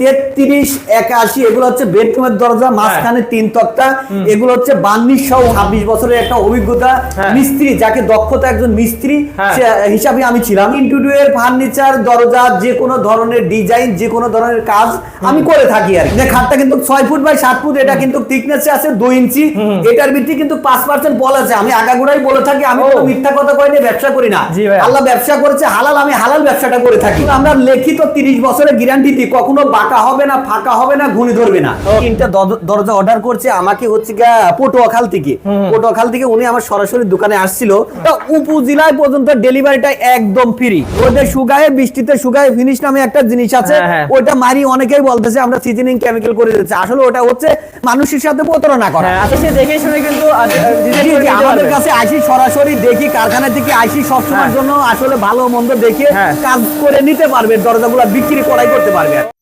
তেত্রিশ একাশি এগুলো হচ্ছে বেডরুমের দরজা মাঝখানে তিন তক্তা। এগুলো হচ্ছে বান্নিশ সহ ছাব্বিশ বছরের একটা অভিজ্ঞতা। হ্যাঁ। মিস্ত্রি যাকে দক্ষতা একজন মিস্ত্রি হ্যাঁ। হিসাবে আমি ছিলাম। ফার্নিচার দরজা যে কোনো ধরনের ডিজাইন যে কোনো ধরনের কাজ আমি করে থাকি আর যে খাটটা কিন্তু ছয় ফুট বাই সাত ফুট এটা কিন্তু থিকনেস আছে দুই ইঞ্চি। এটার ভিত্তি কিন্তু পাঁচ পার্সেন্ট বল আছে। আমি আগাগোড়াই বলে থাকি আমি কোনো মিথ্যা কথা কই নিয়ে ব্যবসা করি না। আল্লাহ ব্যবসা করেছে হালাল আমি হালাল ব্যবসাটা করে থাকি। আমরা লিখিত তিরিশ বছরের গ্যারান্টি দিই কখনো বাঁকা হবে না ফাঁকা হবে না ঘুনি ধরবে না। তিনটা দরজা অর্ডার করছে আমাকে হচ্ছে পটুয়াখাল থেকে। পটুয়াখাল থেকে উনি আমার সরাসরি দোকানে আসছিল। তা উপজেলায় পর্যন্ত ডেলিভারিটা একদম ফ্রি ওদের সুগায়ে বৃষ্টিতে সুগায়ে ফিনিশ নামে একটা জিনিস আছে। হ্যাঁ, হ্যাঁ। ওটা মারি অনেকেই বলতেছে আমরা সিজনিং কেমিক্যাল করে দিচ্ছি আসলে ওটা হচ্ছে মানুষের সাথে প্রতারণা করা। হ্যাঁ আচ্ছা সে দেখে শুনে কিন্তু নিতে আমাদের কাছে আইসি সরাসরি দেখি কারখানা থেকে আইসি সবসময়ের। জন্য। আসলে ভালো মন্দ দেখে। কাজ করে নিতে পারবে দরজাগুলো বিক্রি করাই করতে পারবে।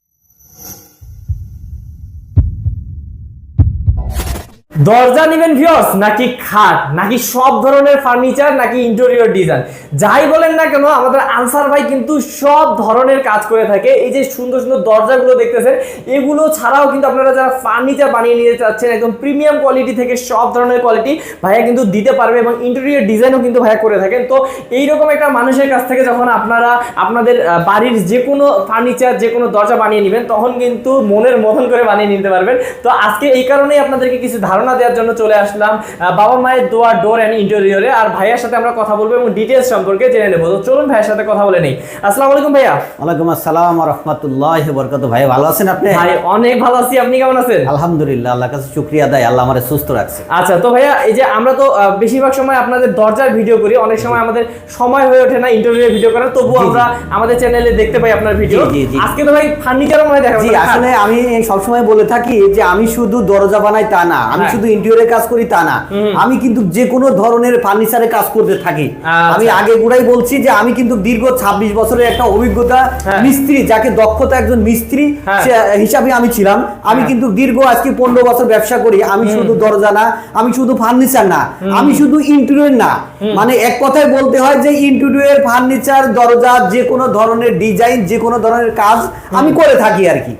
দরজা নেবেন ভিওস নাকি খাট, নাকি সব ধরনের ফার্নিচার, নাকি ইন্টেরিয়র ডিজাইন যাই বলেন না কেন, আমাদের আনসার ভাই কিন্তু সব ধরনের কাজ করে থাকে। এই যে সুন্দর সুন্দর দরজাগুলো দেখতেছেন, এগুলো ছাড়াও কিন্তু আপনারা যারা ফার্নিচার বানিয়ে নিতে চাচ্ছেন, একদম প্রিমিয়াম কোয়ালিটি থেকে সব ধরনের কোয়ালিটি ভাইয়া কিন্তু দিতে পারবে এবং ইন্টেরিয়র ডিজাইনও কিন্তু ভাইয়া করে থাকেন। তো এইরকম একটা মানুষের কাছ থেকে যখন আপনারা আপনাদের বাড়ির যে কোনো ফার্নিচার, যে কোনো দরজা বানিয়ে নেবেন, তখন কিন্তু মনের মতন করে বানিয়ে নিতে পারবেন। তো আজকে এই কারণেই আপনাদেরকে কিছু ধারণা দেওয়ার জন্য চলে আসলাম বাবা মায়ের দোয়া ডোর অ্যান্ড ইন্টেরিয়রে আর ভাইয়ার সাথে আমরা কথা বলব এবং ডিটেলস সম্পর্কে জেনে নেব। তো চলুন ভাইয়ের সাথে কথা বলে নেই। আসসালামু আলাইকুম ভাইয়া। ওয়ালাইকুম আসসালাম রহমতুল্লাহ বরকত ভাই ভালো আছেন আপনি? ভাই অনেক ভালো আছি। আপনি কেমন আছেন? আলহামদুলিল্লাহ আল্লাহ কাছে শুক্রিয়া দেয় আল্লাহ আমার সুস্থ রাখছে। আচ্ছা তো ভাইয়া এই যে আমরা তো বেশিরভাগ সময় আপনাদের দরজার ভিডিও করি। অনেক সময় আমাদের সময় হয়ে ওঠে না ইন্টারভিউ ভিডিও করার। তবুও জি। আমরা আমাদের চ্যানেলে দেখতে পাই আপনার ভিডিও। আজকে তো ভাই ফার্নিচারও মনে দেখাবো আসলে আমি সবসময় বলে থাকি যে আমি শুধু দরজা বানাই তা না। আমি হ্যাঁ। শুধু ইন্টেরিয়রের কাজ করি তা না। আমি কিন্তু যে কোনো ধরনের ফার্নিচারের কাজ করতে থাকি। আচ্ছা। আমি আগে গুড়াই বলছি যে আমি কিন্তু দীর্ঘ ২৬ বছরের একটা অভিজ্ঞতা হ্যাঁ। মিস্ত্রি যাকে দক্ষতা একজন মিস্ত্রি হ্যাঁ। হিসাবে আমি ছিলাম। আমি হ্যাঁ। কিন্তু দীর্ঘ আজকে পনেরো বছর ব্যবসা করি। আমি শুধু দরজা না আমি শুধু ফার্নিচার না আমি শুধু ইন্টেরিয়র না। মানে এক কথায় বলতে হয় যে ইন্টেরিয়র ফার্নিচার দরজা যে কোনো ধরনের ডিজাইন যে কোনো ধরনের কাজ আমি করে থাকি আর কি।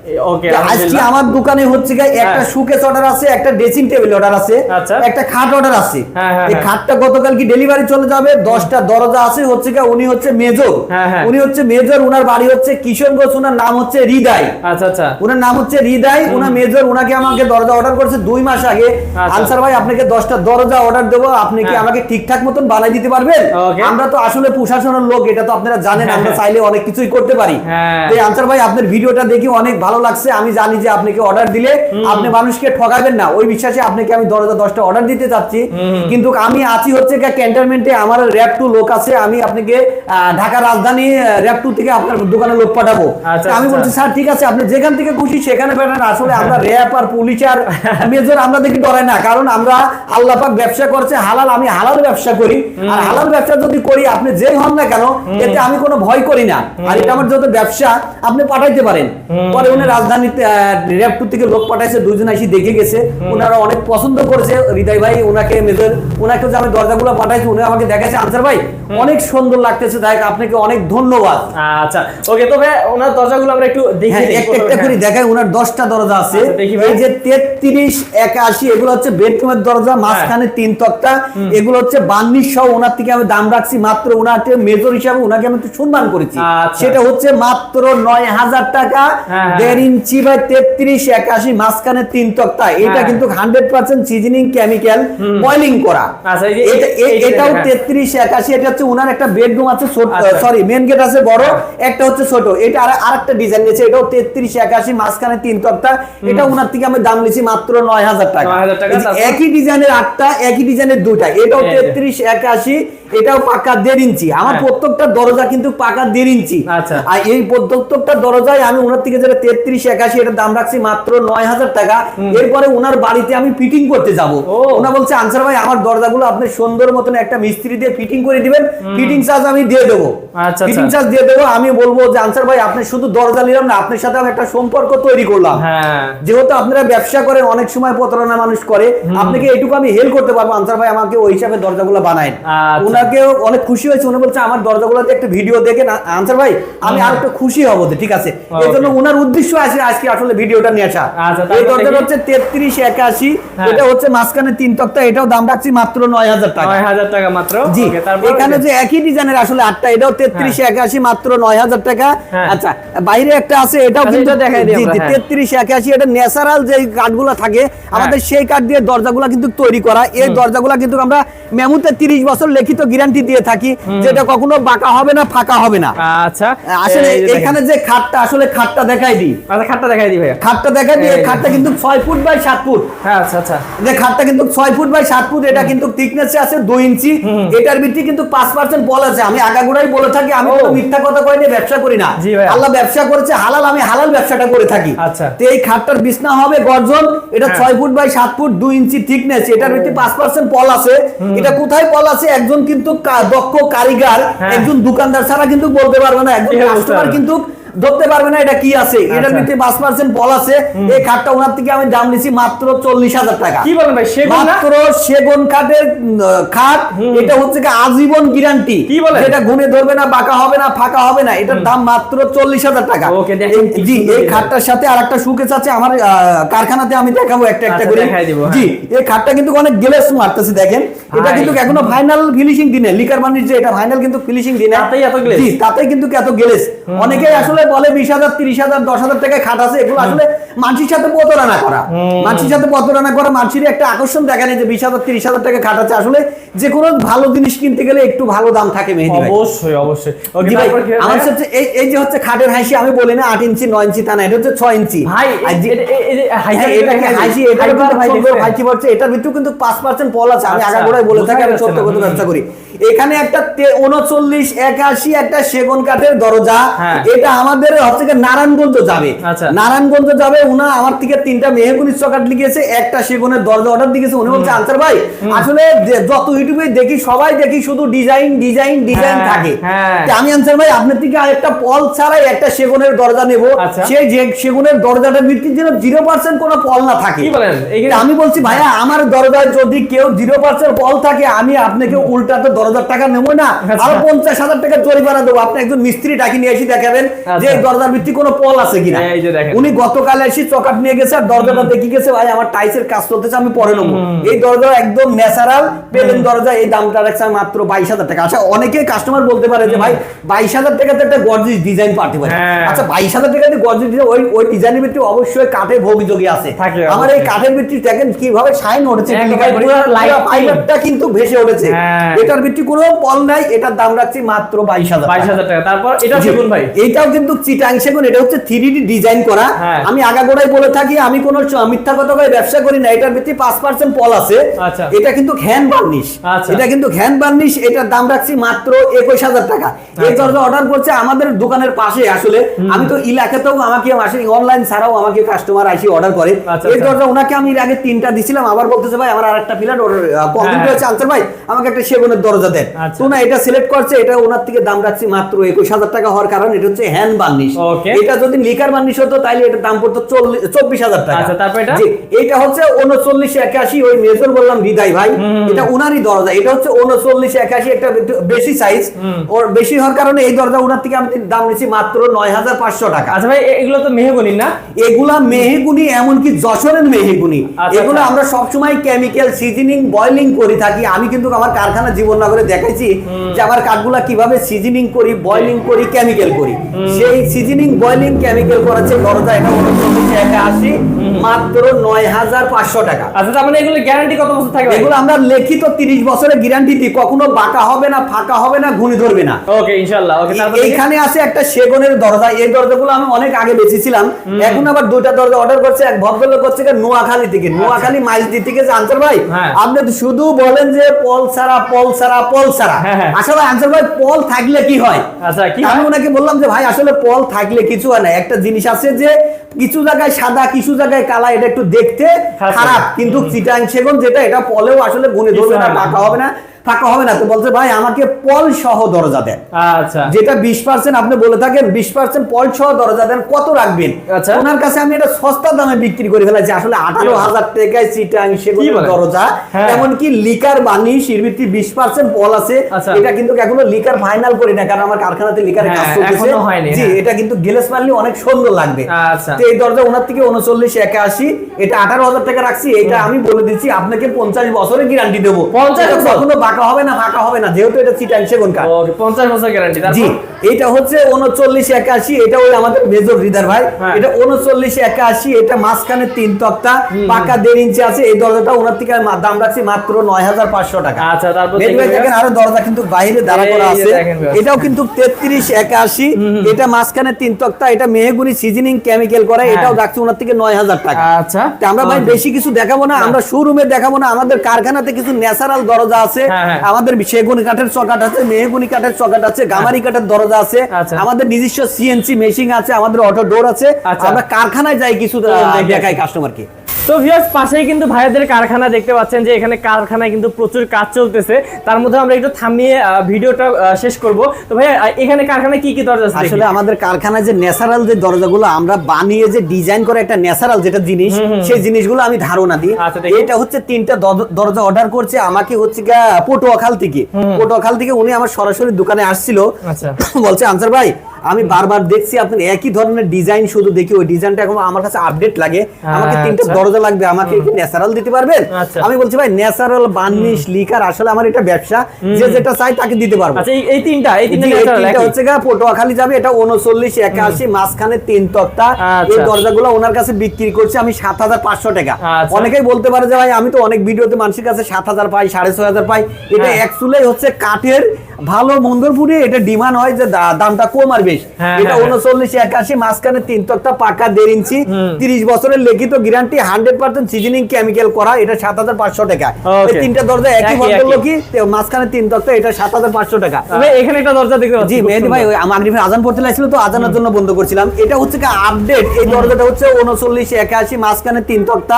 আজকে আমার দোকানে হচ্ছে গিয়ে একটা। সুকেস অর্ডার আছে একটা ড্রেসিং টেবিল অর্ডার আছে আচ্ছা। একটা খাট অর্ডার আছে হ্যাঁ, হ্যাঁ, এই হ্যাঁ। খাটটা গতকাল কি ডেলিভারি চলে যাবে দশটা দরজা আছে হচ্ছে গিয়ে উনি হচ্ছে মেজর। উনি হচ্ছে মেজর উনার বাড়ি হচ্ছে কিশোরগঞ্জ উনার নাম হচ্ছে হৃদয় আচ্ছা আচ্ছা উনার নাম হচ্ছে হৃদয় উনার মেজর উনাকে আমাকে দরজা অর্ডার করেছে দুই মাস আগে। আনসার ভাই আপনাকে দশটা দরজা অর্ডার দেবো আপনি কি। আমাকে ঠিকঠাক মতন বানাই দিতে পারবেন আমরা তো আসলে প্রশাসনের লোক এটা তো আপনারা জানেন আমরা। চাইলে অনেক কিছুই করতে পারি। তো আনসার ভাই আপনার ভিডিওটা দেখি অনেক ভালো লাগছে আমি জানি যে আপনাকে অর্ডার দিলে আপনি মানুষকে ঠকাবেন না ওই বিশ্বাসে আপনাকে আমি দরজা দশটা অর্ডার দিতে চাচ্ছি। কিন্তু আমি আছি হচ্ছে ক্যান্টনমেন্টে আমার র্যাপ টু লোক আছে আমি আপনাকে ঢাকা রাজধানী র্যাপ টু থেকে আপনার দোকানে লোক পাঠাবো। আচ্ছা, আমি আচ্ছা। বলছি স্যার ঠিক আছে আপনি যেখান থেকে খুশি সেখানে পাঠান। আসলে আমরা র্যাপ আর পুলিশ আর মেজর আমরা দেখি ডরাই না। কারণ আমরা আল্লাহ পাক ব্যবসা করছে হালাল আমি হালাল ব্যবসা করি। আর হালাল ব্যবসা যদি করি আপনি যেই হন না কেন এতে আমি কোনো ভয় করি না। আর এটা আমার যত ব্যবসা আপনি পাঠাইতে পারেন। পরে উনি রাজধানীতে র্যাপ টু থেকে লোক পাঠাইছে দুজন আসি দেখে গেছে। ওনারা অনেক পছন্দ করেছে হৃদয় ভাই ওনাকে মেজর ওনাকে যে আমি দরজাগুলো পাঠাইছি উনি আমাকে দেখাচ্ছে আনসার ভাই অনেক সুন্দর লাগতেছে তাই আপনাকে অনেক ধন্যবাদ। আচ্ছা ওকে তবে ওনার দরজাগুলো আমরা একটু দেখি হ্যাঁ, একটা একটা করে দেখায় ওনার দশটা দরজা আছে। আচ্ছা। এই যে তেত্রিশ একাশি এগুলো হচ্ছে বেডরুমের দরজা মাঝখানে তিন তক্তা। এগুলো হচ্ছে বান্নিশ সহ ওনার থেকে আমি দাম রাখছি মাত্র ওনাকে মেজর হিসাবে ওনাকে আমি সম্মান করেছি। আচ্ছা। সেটা হচ্ছে মাত্র নয় হাজার টাকা। হ্যাঁ, হ্যাঁ। দেড় ইঞ্চি বাই তেত্রিশ একাশি মাঝখানে তিন তক্তা। এটা হ্যাঁ। কিন্তু হান্ড্রেড 100% সিজনিং কেমিক্যাল বয়লিং করা। এটাও 33 81 এটা হচ্ছে উনার একটা বেডরুম আছে সরি মেন গেট আছে বড় একটা হচ্ছে ছোট। এটা আর আরেকটা ডিজাইন নিয়েছে এটাও 33 81 মাঝখানে তিন তক্তা। এটা উনার থেকে আমি দাম নিয়েছি মাত্র নয় হাজার টাকা। একই ডিজাইনের আটটা একই ডিজাইনের দুটা এটাও 33 81 এটাও পাকা দেড় ইঞ্চি। আমার হ্যাঁ। প্রত্যেকটা দরজা কিন্তু পাকা দেড় ইঞ্চি। আচ্ছা। আর এই প্রত্যেকটা দরজায় আমি ওনার থেকে যেটা তেত্রিশ একাশি এটার দাম রাখছি মাত্র নয় হাজার টাকা। এরপরে ওনার বাড়িতে আমি ফিটিং করতে যাব। ওনা বলছে আনসার ভাই আমার দরজাগুলো আপনি সুন্দর মতন একটা মিস্ত্রি দিয়ে ফিটিং করে দিবেন। ফিটিং চার্জ আমি দিয়ে দেবো। আচ্ছা, ফিটিং আচ্ছা। চার্জ দিয়ে দেবো। আমি বলব যে আনসার ভাই আপনি শুধু দরজা নিলাম না আপনার সাথে আমি একটা সম্পর্ক তৈরি করলাম। হ্যাঁ। যেহেতু আপনারা ব্যবসা করেন অনেক সময় প্রতারণা মানুষ করে। আপনাকে এটুকু আমি হেল্প করতে পারব। আনসার ভাই আমাকে ওই হিসাবে দরজাগুলো বানায় আচ্ছা, ওনাকে অনেক খুশি হয়েছে। উনি বলছে আমার দরজাগুলোতে একটা ভিডিও দেখে আনসার ভাই আমি আর একটু খুশি হব ঠিক আছে? এই জন্য ওনার উদ্দেশ্য আছে আজকে আসলে ভিডিওটা নিয়ে আসা এই দরজাটা হচ্ছে তেত্রিশ একাশি। হ্যাঁ। এটা হচ্ছে মাঝখানে তিন তক্তা এটাও দাম রাখছি মাত্র নয় হাজার টাকা। নয় হাজার টাকা মাত্র? জি এখানে যে একই ডিজাইনের আসলে আটটা এটাও তেত্রিশ একাশি মাত্র নয় হাজার টাকা। হ্যাঁ। আচ্ছা বাইরে একটা আছে এটাও আচ্ছা, কিন্তু দেখাই দিই হ্যাঁ। তেত্রিশ একাশি এটা ন্যাচারাল যে কাঠগুলো থাকে আমাদের সেই কাঠ দিয়ে দরজাগুলো কিন্তু তৈরি করা। এই দরজাগুলো কিন্তু আমরা মেমুতে তিরিশ বছর লিখিত গ্যারান্টি দিয়ে থাকি যেটা কখনো বাঁকা হবে না ফাঁকা হবে না। আচ্ছা। আসলে। এখানে যে খাটটা আসলে খাটটা দেখাই দিই। আচ্ছা খাটটা দেখাই দিই ভাইয়া। খাটটা দেখাই দিই। খাটটা কিন্তু ছয় ফুট বাই সাত ফুট। হ্যাঁ আচ্ছা আচ্ছা। যে খাটটা কিন্তু ছয় ফুট বাই সাত ফুট এটা কিন্তু থিকনেসে আছে দুই ইঞ্চি। এটার ভিত্তি কিন্তু পাঁচ পার্সেন্ট বল আছে। আমি আগাগোড়াই বলে থাকি আমি। কোনো মিথ্যা কথা কই নিয়ে ব্যবসা করি না। আল্লাহ ব্যবসা করেছে হালাল আমি হালাল ব্যবসাটা করে থাকি। আচ্ছা। তো এই খাটটার বিছনা হবে গর্জন এটা হ্যাঁ। ছয় ফুট বাই সাত ফুট দুই ইঞ্চি থিকনেস এটার ভিত্তি পাঁচ পার্সেন্ট পল আছে। এটা কোথায় পল আছে? একজন কিন্তু দক্ষ কারিগর হ্যাঁ। একজন দোকানদার ছাড়া কিন্তু বলতে পারবে না একজন কাস্টমার কিন্তু ধরতে পারবে না এটা কি আছে? এটার আচ্ছা। ভিত্তি পাঁচ পার্সেন্ট পল আছে। এই খাটটা ওনার থেকে আমি দাম নিছি মাত্র চল্লিশ হাজার টাকা। কি বলেন ভাই সেগুন মাত্র সেগুন কাঠের খাট এটা হচ্ছে কি আজীবন গ্যারান্টি কি বলেন? যেটা গুনে ধরবে না বাঁকা হবে না ফাঁকা হবে না এটার দাম মাত্র চল্লিশ হাজার টাকা। ওকে, দেখেন জি এই খাটটার সাথে আর একটা সুকেস আছে আমার কারখানাতে আমি দেখাবো একটা একটা আচ্ছা, করে। দেখাই দিব, হ্যাঁ। জি এই খাটটা কিন্তু অনেক গ্লেস মারতেছে দেখেন। এটা কিন্তু এখনও ফাইনাল ফিনিশিং দিনে লিকার বানির যে এটা ফাইনাল কিন্তু ফিনিশিং দিনে। তাতেই এত glaze? জি তাতেই কিন্তু এত গ্লেস অনেকেই আসলে বলে বিশ হাজার তিরিশ হাজার দশ হাজার টাকায় খাট আছে এগুলো আসলে মানুষের সাথে প্রতারণা করা। মানুষের সাথে প্রতারণা করা মানুষের একটা আকর্ষণ দেখা নেই যে বিশ হাজার তিরিশ হাজার টাকা খাট আছে। আসলে যে কোনো ভালো জিনিস কিনতে গেলে একটু ভালো দাম থাকে মেহেদি ভাই। অবশ্যই অবশ্যই। আমার? হচ্ছে এই এই যে হচ্ছে খাটের হাসি আমি বলি না আট ইঞ্চি নয় ইঞ্চি তা না এটা হচ্ছে ছয় ইঞ্চি। ভাই হ্যাঁ, হাইজার এটা কি হাসি এটা কিন্তু ভাই। কি বলছে এটার ভিতরেও কিন্তু পাঁচ পার্সেন্ট পল আছে আমি আচ্ছা, আগাগোড়াই বলে থাকি আমি সত্য কথা ব্যবসা করি। এখানে একটা উনচল্লিশ একাশি একটা সেগুন কাঠের দরজা। হ্যাঁ। এটা আমাদের হচ্ছে নারায়ণগঞ্জ যাবে। আচ্ছা। নারায়ণগঞ্জ যাবে উনা আমার থেকে তিনটা মেহগুনি চকাট লিখেছে একটা সেগুনের দরজা অর্ডার দিয়েছে। উনি বলছে আনসার ভাই আসলে যত ইউটিউবে দেখি সবাই দেখি শুধু ডিজাইন ডিজাইন ডিজাইন হ্যাঁ, থাকে। হ্যাঁ। আমি আনসার ভাই আপনার থেকে আরেকটা পল ছাড়াই একটা সেগুনের দরজা নেব। আচ্ছা। সেই যে সেগুনের দরজাটা ভিত্তির জন্য জিরো পার্সেন্ট কোনো পল না থাকে। আমি বলছি ভাইয়া আমার দরজায় যদি কেউ জিরো পার্সেন্ট পল থাকে আমি আপনাকে উল্টাতে দরজার টাকা নেব না আচ্ছা। আরও পঞ্চাশ হাজার টাকা জরিমানা দেবো। আপনি একজন মিস্ত্রি ডাকি নিয়ে এসে দেখাবেন যে আচ্ছা। দরজার ভিত্তি কোনো পল আছে কিনা। যে। উনি গতকাল এসে চকাট নিয়ে গেছে আর দরজাটা দেখে গেছে ভাই আমার টাইসের কাজ চলতেছে আমি পরে নেব। এই দরজা একদম ন্যাচারাল পেলেন দরজা এই দামটা রাখছে মাত্র বাইশ হাজার টাকা। আচ্ছা অনেকে কাস্টমার বলতে পারে যে ভাই বাইশ হাজার টাকাতে একটা গর্জিস ডিজাইন পাঠাতে পারে। আচ্ছা বাইশ হাজার টাকাতে গর্জিস ডিজাইন ওই ওই ডিজাইনের ভিত্তি অবশ্যই কাঠে ভোগযোগী আছে। আমার এই কাঠের ভিত্তি দেখেন কীভাবে শাইন উঠেছে কিন্তু ভেসে উঠেছে। হ্যাঁ। এটার ভিত্তি কোনো পল নাই এটার দাম রাখছি মাত্র বাইশ হাজার বাইশ হাজার টাকা তারপর এটা সেগুন ভাই এইটাও কিন্তু চিটাং সেগুন এটা হচ্ছে থ্রি ডিজাইন করা হ্যাঁ। আমি আগাগোড়াই বলে থাকি আমি কোনো মিথ্যা কথা কয়ে ব্যবসা করি না এটার ভিত্তি পাঁচ পার্সেন্ট পল আছে আচ্ছা। এটা কিন্তু হ্যান্ড বার্নিশ আচ্ছা। এটা কিন্তু হ্যান্ড বার্নিশ এটার দাম রাখছি মাত্র একুশ হাজার টাকা এই আচ্ছা। দরজা অর্ডার করছে আমাদের দোকানের পাশে আসলে আমি তো ইলাকাতেও আমাকে আসে অনলাইন ছাড়াও আমাকে কাস্টমার আসি অর্ডার করে এই। দরজা ওনাকে আমি এর আগে তিনটা দিছিলাম আবার বলতেছে ভাই আমার আরেকটা পিলার কমপ্লিট হ্যাঁ। হয়েছে আনসার ভাই আমাকে একটা সেগুনের দরজা দেন আচ্ছা। তো না এটা সিলেক্ট করছে এটা ওনার থেকে দাম রাখছি মাত্র একুশ হাজার টাকা হওয়ার কারণ এটা হচ্ছে হ্যান্ড বার্নিশ এটা যদি লিকার বার্নিশ হতো তাহলে এটার দাম পড়তো চব্বিশ হাজার টাকা। আচ্ছা, এটা? হচ্ছে উনচল্লিশ একাশি ওই মেজর বললাম হৃদয় ভাই। এটা উনারই দরজা এটা হচ্ছে উনচল্লিশ একাশি একটা বেশি সাইজ ওর বেশি হওয়ার কারণে এই দরজা উনার থেকে আমি দাম নিচ্ছি মাত্র নয় হাজার পাঁচশো টাকা। আচ্ছা ভাই এগুলো তো মেহগনি না? এগুলা মেহেগুনি এমনকি যশোরের মেহেগুনি। আচ্ছা, এগুলো। আমরা সবসময় কেমিক্যাল সিজনিং বয়লিং করে থাকি। আমি কিন্তু আমার কারখানা জীবননগরে দেখাইছি যে আমার কাঠগুলা কীভাবে সিজনিং করি বয়লিং করি কেমিক্যাল করি। সেই সিজনিং বয়লিং কেমিক্যাল করাচ্ছে দরজা এটা উনচল্লিশ একা আশি মাত্র নয় হাজার পাঁচশো টাকা। আচ্ছা তার মানে এগুলো গ্যারান্টি কত বছর থাকবে? এগুলো আমরা লিখিত তিরিশ বছরের গ্যারান্টি দিই। কখনো বাঁকা হবে না ফাঁকা হবে না ঘুনি ধরবে না। ওকে ইনশাআল্লাহ। ওকে তারপর এইখানে আছে একটা সেগুনের দরজা। এই দরজাগুলো আমি অনেক আগে বেচেছিলাম এখন আবার দুইটা দরজা অর্ডার করছে। এক ভদ্রলোক করছে নোয়াখালী থেকে। নোয়াখালী মাইজদি থেকে আনসার ভাই হ্যাঁ। আপনি তো শুধু বলেন যে পল ছাড়া পল ছাড়া পল ছাড়া। হ্যাঁ, হ্যাঁ। আসলে আনসার ভাই পল থাকলে কি হয়? আচ্ছা কি আমি ওনাকে বললাম যে ভাই আসলে পল থাকলে কিছু হয় না। একটা জিনিস আছে যে কিছু জায়গায় সাদা কিছু জায়গায় কালা এটা একটু দেখতে খারাপ খারাপ। কিন্তু চিটাং সেগুন যেটা এটা পলেও আসলে গুনে কিছু ধরবে না পাকা না। টাকা হবে না। ফাঁকা হবে না। তো বলছে ভাই আমাকে পল সহ দরজা দেন। আচ্ছা। যেটা বিশ পার্সেন্ট আপনি বলে থাকেন বিশ পার্সেন্ট পল সহ দরজা দেন কত রাখবেন? আচ্ছা। ওনার কাছে আমি এটা সস্তা দামে বিক্রি করে ফেলেছি। আসলে আঠারো হাজার টাকায় চিটাং সেগুলো দরজা হ্যাঁ। এমনকি লিকার বানি শিরবিত্রি বিশ পার্সেন্ট পল আছে। আচ্ছা। এটা কিন্তু এখনও লিকার ফাইনাল করি না কারণ আমার কারখানাতে লিকারের কাজ হ্যাঁ, চলতেছে। এখনও হয়নি, জি হ্যাঁ। এটা কিন্তু গেলেস মারলে অনেক সুন্দর লাগবে। আচ্ছা। তো এই দরজা ওনার থেকে উনচল্লিশ একাশি। এটা আঠারো হাজার টাকা রাখছি এটা আমি বলে দিচ্ছি আপনাকে পঞ্চাশ বছরের গ্যারান্টি দেবো। 50 বছর? কখনো বাঁকা হবে না ফাঁকা হবে না যেহেতু এটা চিটাং সেগুন কাঠ ওকে পঞ্চাশ বছর গ্যারান্টি জি। এটা হচ্ছে উনচল্লিশ একাশি এটা ওই আমাদের মেজর হৃদয় ভাই। হ্যাঁ। এটা উনচল্লিশ একাশি এটা মাঝখানে তিন তক্তা। পাকা দেড় ইঞ্চি আছে এই দরজাটা ওনার থেকে দাম রাখছি মাত্র নয় হাজার পাঁচশো টাকা। আচ্ছা, তারপর দেখেন আরও দরজা কিন্তু বাইরে দাঁড়া করা আছে। এটাও কিন্তু তেত্রিশ একাশি। এটা মাঝখানে তিন তক্তা এটা মেহগুনি সিজনিং কেমিক্যাল করা হ্যাঁ। এটাও রাখছি ওনার থেকে নয় হাজার টাকা। আচ্ছা। আমরা ভাই বেশি কিছু দেখাবো না আমরা শোরুমে দেখাবো না আমাদের কারখানাতে কিছু ন্যাচারাল দরজা আছে। হ্যাঁ, হ্যাঁ। আমাদের সেগুন কাঠের চকাট আছে মেহগুনি কাঠের চকাট আছে গামারি কাঠের দরজা আছে আচ্ছা। আমাদের নিজস্ব সিএনসি মেশিন আছে আমাদের অটো ডোর আছে আচ্ছা। আমরা কারখানায় যাই কিছু। দেখাই কাস্টমারকে তো ভিউয়ার্স পাশেই কিন্তু ভাইয়াদের কারখানা দেখতে পাচ্ছেন যে এখানে কারখানায় কিন্তু প্রচুর কাজ চলতেছে। তার মধ্যে আমরা একটু থামিয়ে ভিডিওটা শেষ করব। তো ভাইয়া এখানে কারখানায় কি কি দরজা আছে আসলে আমাদের কারখানায় যে ন্যাচারাল যে দরজাগুলো আমরা বানিয়ে যে ডিজাইন করে একটা ন্যাচারাল যেটা জিনিস সেই জিনিসগুলো আমি ধারণা দিই। আচ্ছা, এটা হচ্ছে তিনটা দরজা অর্ডার করছে আমাকে হচ্ছে পটুয়াখাল থেকে। পটুয়াখাল থেকে উনি আমার সরাসরি দোকানে আসছিল। আচ্ছা। বলছে আনসার ভাই আমি বারবার দেখছি আপনি একই ধরনের ডিজাইন শুধু দেখি ওই ডিজাইনটা এখন আমার কাছে আপডেট লাগে আমাকে তিনটা আচ্ছা। দরজা লাগবে আমাকে কি ন্যাচারাল দিতে পারবেন আচ্ছা। আমি বলছি ভাই ন্যাচারাল বার্নিশ লিকার আসলে আমার এটা ব্যবসা যে যেটা চাই তাকে দিতে পারব আচ্ছা এই- তিনটা এই তিনটা তিনটা? হচ্ছে গা পটুয়াখালী যাবে এটা উনচল্লিশ একাশি মাঝখানে তিন তক্তা আচ্ছা। এই দরজাগুলো ওনার কাছে বিক্রি করছি আমি সাত হাজার পাঁচশো টাকা আচ্ছা। অনেকেই বলতে পারে যে ভাই আমি তো অনেক ভিডিওতে মানুষের কাছে সাত হাজার পাই সাড়ে ছয় হাজার পাই এটা। অ্যাকচুয়ালি হচ্ছে কাঠের ভালো মন্দরপুরে এটা ডিমান্ড হয় যে দামটা কম আর বেশ। হ্যাঁ, এটা হ্যাঁ, উনচল্লিশ একাশি মাঝখানে তিন তক্তা পাকা দেড় ইঞ্চি তিরিশ বছরের লিখিত guarantee hundred percent seasoning chemical করা এটা সাত হাজার পাঁচশো টাকা। তিনটা দরজা একই একই, ভদ্রলোকই মাঝখানে তিন তক্তা এটা সাত হাজার পাঁচশো টাকা। এখানে একটা দরজা দেখতে জি মেহেদি ভাই। ওই মাগরিবের আজান পড়তে লাগছিল তো আজানের জন্য বন্ধ করছিলাম। এটা হচ্ছে কি আপডেট এই দরজাটা হচ্ছে উনচল্লিশ একাশি মাঝখানে তিন তক্তা।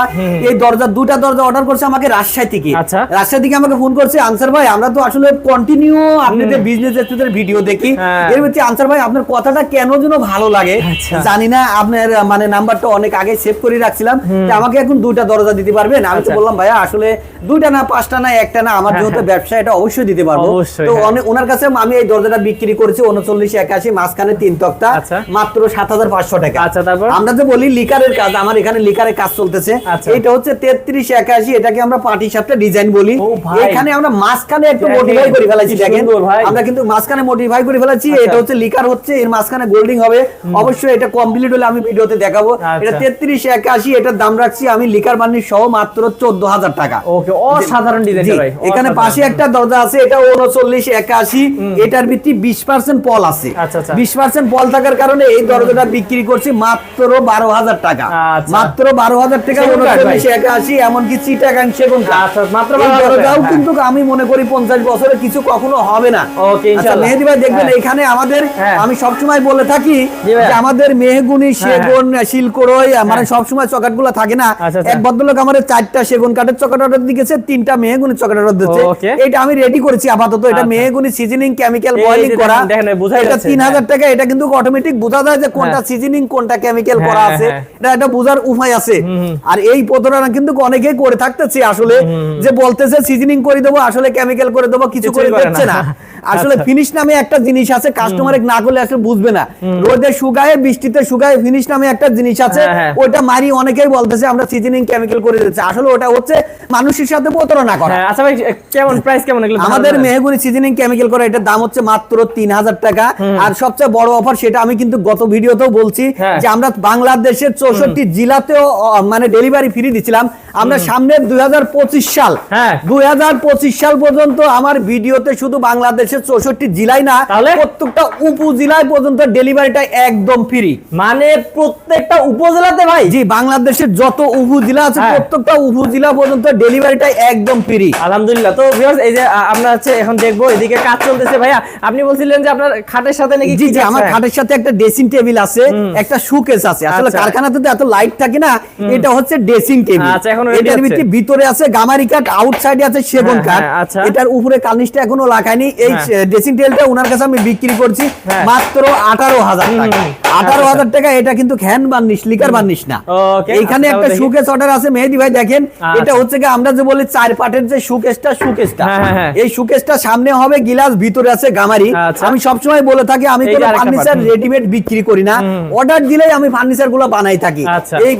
এই দরজা দুটা দরজা অর্ডার করছে আমাকে রাজশাহী থেকে। আচ্ছা। রাজশাহী থেকে আমাকে ফোন করছে আনসার ভাই আমরা তো আসলে কন্টিনিউ আপনাদের বিজনেস এক্সপ্রেসের ভিডিও দেখি হ্যাঁ। এর মধ্যে আনসার ভাই আপনার কথাটা কেন যেন ভালো লাগে? আচ্ছা। জানি না আপনার মানে নাম্বারটা অনেক আগে সেভ করে রাখছিলাম। আমাকে এখন দুইটা দরজা দিতে পারবেন? আমি তো আচ্ছা। বললাম ভাইয়া আসলে দুইটা না পাঁচটা না একটা না আমার হ্যাঁ, যেহেতু হ্যাঁ। ব্যবসা এটা অবশ্যই দিতে পারব। তো ওনার কাছে আমি এই দরজাটা বিক্রি করেছি উনচল্লিশ একাশি মাঝখানে তিন তক্তা আচ্ছা। মাত্র সাত হাজার পাঁচশো টাকা। আচ্ছা, আমরা যে বলি লিকারের কাজ আমার এখানে লিকারের কাজ চলতেছে। এটা হচ্ছে তেত্রিশ একাশি এটাকে আমরা পার্টি সাপটা ডিজাইন বলি এখানে আমরা মাঝখানে একটু মডিফাই করে ফেলাইছি দেখেন। সুন্দর ভাই। আমরা কিন্তু মাঝখানে মডিফাই করে ফেলাচ্ছি আচ্ছা। এটা হচ্ছে লিকার হচ্ছে এর মাঝখানে গোল্ডিং হবে। অবশ্যই এটা কমপ্লিট হলে আমি ভিডিওতে দেখাবো। আচ্ছা। এটা তেত্রিশ একাশি এটার দাম রাখছি আমি লিকার সহ মাত্র চোদ্দ হাজার টাকা ওকে অসাধারণ ডিজাইন ভাই এখানে পাশে একটা দরজা আছে এটা উনচল্লিশ একাশি। এটার ভিত্তি বিশ পার্সেন্ট পল আছে। আচ্ছা, আচ্ছা। বিশ পার্সেন্ট পল থাকার কারণে এই দরজাটা বিক্রি করছি মাত্র বারো হাজার টাকা। আচ্ছা। মাত্র বারো হাজার টাকা উনচল্লিশ একাশি এমনকি চিটাগাং সেগুন আচ্ছা, মাত্র দরজাও কিন্তু আমি মনে করি পঞ্চাশ বছরে কিছু কখনো হবে না ওকে, আচ্ছা ইনশাআল্লাহ। মেহেদি ভাই দেখবেন হ্যাঁ। এখানে আমাদের হ্যাঁ। আমি সবসময় বলে থাকি যে আমাদের মেহগুনি সেগুন শিলকড়ই মানে হ্যাঁ। সবসময় চকাটগুলো থাকে না আচ্ছা, আচ্ছা। এক ভদ্রলোক আমাদের চারটা সেগুন কাঠের চকাট অর্ডার দিয়েছে তিনটা মেহগুনি চকাট অর্ডার দিচ্ছে এটা আমি রেডি করেছি আপাতত এটা। মেহগুনি সিজনিং কেমিক্যাল বয়েলিং করা এটা যাচ্ছে, তিন হাজার হ্যাঁ। টাকা এটা কিন্তু অটোমেটিক বোঝা যায় যে কোনটা হ্যাঁ। সিজনিং কোনটা কেমিক্যাল করা হ্যাঁ, আছে হ্যাঁ। এটা একটা বোঝার উপায় আছে আর এই প্রতারণা কিন্তু অনেকেই করে থাকতেছে আসলে যে বলতেছে সিজনিং করে দেবো আসলে কেমিক্যাল করে দেবো কিছু করে দিচ্ছে না। আসলে আচ্ছা। ফিনিশ নামে একটা জিনিস আছে কাস্টমার না করলে আসলে বুঝবে না রোদে শুকায় বৃষ্টিতে শুকায় ফিনিশ নামে একটা জিনিস আছে হ্যাঁ, হ্যাঁ। ওটা মারি অনেকেই বলতেছে আমরা সিজনিং কেমিক্যাল করে দিচ্ছি আসলে ওটা হচ্ছে মানুষের সাথে প্রতারণা করা হ্যাঁ আচ্ছা ভাই কেমন প্রাইস কেমন এগুলো আমাদের? মেহগুনি সিজনিং কেমিক্যাল করে এটার দাম হচ্ছে মাত্র তিন হাজার টাকা আর সবচেয়ে বড় অফার সেটা আমি কিন্তু গত ভিডিওতেও বলছি। যে আমরা বাংলাদেশের চৌষট্টি জেলাতেও মানে ডেলিভারি ফ্রি দিছিলাম আমরা সামনে দুই হাজার পঁচিশ সাল হ্যাঁ। দুই সাল পর্যন্ত আমার ভিডিওতে শুধু বাংলাদেশের চৌষট্টি জেলায় না তাহলে? প্রত্যেকটা উপজেলায় পর্যন্ত ডেলিভারিটা একদম ফ্রি মানে প্রত্যেকটা উপজেলাতে ভাই? জি বাংলাদেশের যত উপজেলা আছে হ্যাঁ। প্রত্যেকটা উপজেলা পর্যন্ত ডেলিভারিটা একদম ফ্রি আলহামদুলিল্লাহ। তো ভিউয়ার্স এই যে আমরা হচ্ছে এখন দেখব এদিকে কাজ চলতেছে ভাইয়া। আপনি বলছিলেন যে আপনার খাটের সাথে নাকি জি জি আমার খাটের সাথে একটা ড্রেসিং টেবিল আছে একটা সুকেস আছে। আসলে আচ্ছা। কারখানাতে তো এত লাইট থাকে না এটা হচ্ছে ড্রেসিং টেবিল আচ্ছা, এখন এটার ভিতরে আছে গামারি কাঠ আউটসাইডে আছে সেগুন হ্যাঁ, কাঠ হ্যাঁ, আচ্ছা। এটার উপরে কার্নিশটা এখনও লাগায়নি এই হ্যাঁ। ড্রেসিং টেবিলটা ওনার কাছে আমি বিক্রি করছি হ্যাঁ। মাত্র আঠারো হাজার টাকা। আঠারো আচ্ছা, হাজার টাকা এটা কিন্তু বার্নিশ লিকার বার্নিশ না। এইখানে আচ্ছা, একটা সুকেস অর্ডার আছে মেহেদি ভাই দেখেন। আচ্ছা। এটা হচ্ছে কি আমরা যে বলি চার পাটের যে সুকেসটা সুকেসটা হ্যাঁ, হ্যাঁ, হ্যাঁ। এই সুকেসটা সামনে হবে গিলাস ভিতরে আছে গামারি। আচ্ছা। আমি সবসময় বলে থাকি আমি কোনো ফার্নিচার রেডিমেড বিক্রি করি না। অর্ডার দিলেই আমি ফার্নিচারগুলো বানাই থাকি। আচ্ছা। এই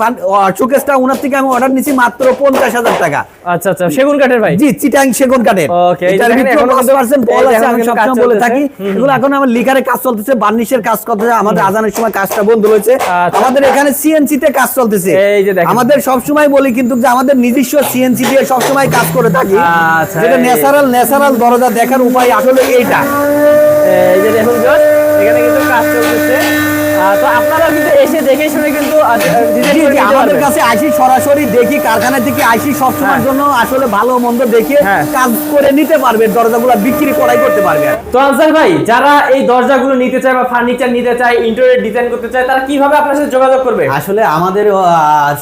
শোকেসটা ওনার থেকে আমি অর্ডার নিছি মাত্র পঞ্চাশ হাজার টাকা। আচ্ছা আচ্ছা। সেগুন কাঠের ভাই? জি চিটাং সেগুন কাঠের। এটার ভিতরে কিন্তু- 10% বল এই যে আছে এখনও আমি কিন্তু সবসময় বলে থাকি এগুলো এখন আমার লিকারে কাজ চলতেছে বার্নিশের কাজ চলতেছে আমাদের আজানের সময় কাজটা বন্ধ হয়েছে আচ্ছা। আমাদের এখানে সিএনসি তে কাজ চলতেছে। এই যে দেখেন। আমাদের সবসময় বলি কিন্তু যে আমাদের নিজস্ব সিএনসি দিয়ে সবসময় কাজ করে থাকি। আচ্ছা, যেটা ন্যাচারাল ন্যাচারাল দরজা দেখার উপায় আসলে এইটা। এই যে দেখুন এখানে কিন্তু কাজ চলতেছে। তো আপনারা কিন্তু এসে দেখে শুনে কিন্তু আহ, design জি, করে জি, নিতে আমাদের কাছে আসি সরাসরি দেখি কারখানা থেকে আসি সবসময়ের জন্য আসলে ভালো মন্দ দেখে হ্যাঁ। কাজ করে নিতে পারবে দরজাগুলো বিক্রি করাই করতে পারবে তো আনসার ভাই যারা এই দরজাগুলো নিতে চায় বা ফার্নিচার নিতে চায় ইন্টেরিয়র ডিজাইন করতে চায় তারা কীভাবে আপনার সাথে যোগাযোগ করবে? আসলে আমাদের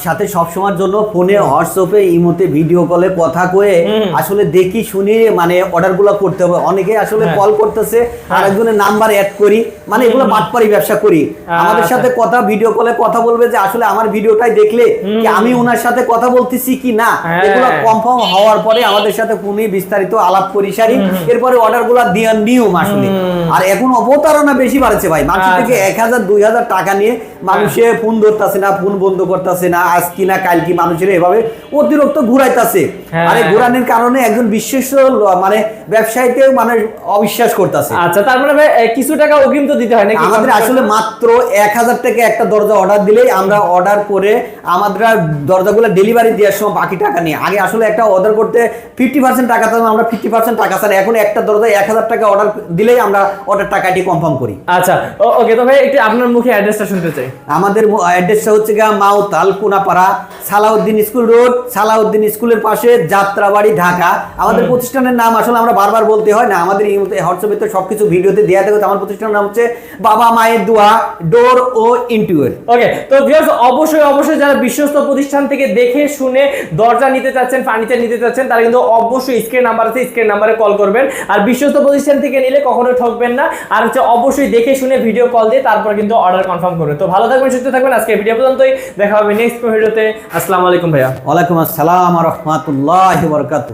সাথে সবসময়ের জন্য ফোনে হোয়াটসঅ্যাপে ইমোতে ভিডিও কলে কথা কয়ে আসলে দেখি শুনি মানে অর্ডারগুলো করতে হবে। অনেকে আসলে হ্যাঁ। কল করতেছে আরেকজনের নাম্বার অ্যাড করি মানে এগুলো বাটপারি ব্যবসা করি। আমাদের আচ্ছা। সাথে কথা ভিডিও কলে কথা বলবে যে আসলে আমার ভিডিওটাই দেখলে কি আমি ওনার সাথে কথা বলতেছি কি না? হ্যাঁ। এগুলো কনফার্ম হওয়ার পরে আমাদের সাথে ফোনে বিস্তারিত আলাপ করি সারি এরপরে অর্ডারগুলা দেওয়ার নিয়ম আসলে আর এখন অবতারণা বেশি বাড়ছে ভাই। মানুষ আচ্ছা। থেকে এক হাজার দুই হাজার টাকা নিয়ে মানুষে ফোন ধরতেছে না ফোন বন্ধ করতেছে না আজ কি না কাল কি মানুষের এভাবে অতিরিক্ত ঘুরাইতেছে। হ্যাঁ। আর এই ঘুরানোর কারণে একজন বিশ্বস্ত ল- মানে ব্যবসায়ীকেও মানে অবিশ্বাস করতেছে। আচ্ছা তার মানে ভাই কিছু টাকা অগ্রিম তো দিতে হয় নাকি? আমাদের আসলে মাত্র এক হাজার টাকা একটা দরজা অর্ডার দিলেই আমরা অর্ডার করে আমাদের দরজাগুলো ডেলিভারি দেওয়ার সময় বাকি টাকা নিয়ে। আগে আসলে একটা অর্ডার করতে ফিফটি পার্সেন্ট টাকা দিতাম আমরা ফিফটি পার্সেন্ট টাকা স্যার এখন একটা দরজা এক হাজার টাকা অর্ডার দিলেই আমরা অর্ডার টাকাটি কনফার্ম করি। আচ্ছা ওকে তো ভাই একটু আপনার মুখে অ্যাড্রেসটা শুনতে চাই। আমাদের অ্যাড্রেসটা হচ্ছে গা মাউতাল কোনাপাড়া সালাউদ্দিন স্কুল রোড সালাউদ্দিন স্কুলের পাশে যাত্রাবাড়ি ঢাকা। আমাদের প্রতিষ্ঠানের নাম আসলে আমরা বারবার বলতে হয় না আমাদের হোয়াটসঅ্যাপে তো সবকিছু ভিডিওতে দেওয়া থাকে আমার প্রতিষ্ঠানের নাম হচ্ছে বাবা মায়ের দোয়া ডোর ও ইন্টুয়ার ওকে তো ভিউয়ার্স অবশ্যই অবশ্যই যারা বিশ্বস্ত প্রতিষ্ঠান থেকে দেখে শুনে দরজা নিতে চাচ্ছেন ফার্নিচার নিতে চাচ্ছেন তারা কিন্তু অবশ্যই স্ক্রিন নাম্বার আছে স্ক্রিন নাম্বারে কল করবেন। আর বিশ্বস্ত প্রতিষ্ঠান থেকে নিলে কখনো ঠকবেন না। আর হচ্ছে অবশ্যই দেখে শুনে ভিডিও কল দিয়ে তারপর কিন্তু অর্ডার কনফার্ম করবেন। তো ভালো থাকবেন সুস্থ থাকবেন। আজকে ভিডিও পর্যন্তই। দেখা হবে নেক্সট ভিডিওতে আসসালামু আলাইকুম ভাইয়া। ওয়ালাইকুম আসসালাম রহমতুল্লাহ বরকাত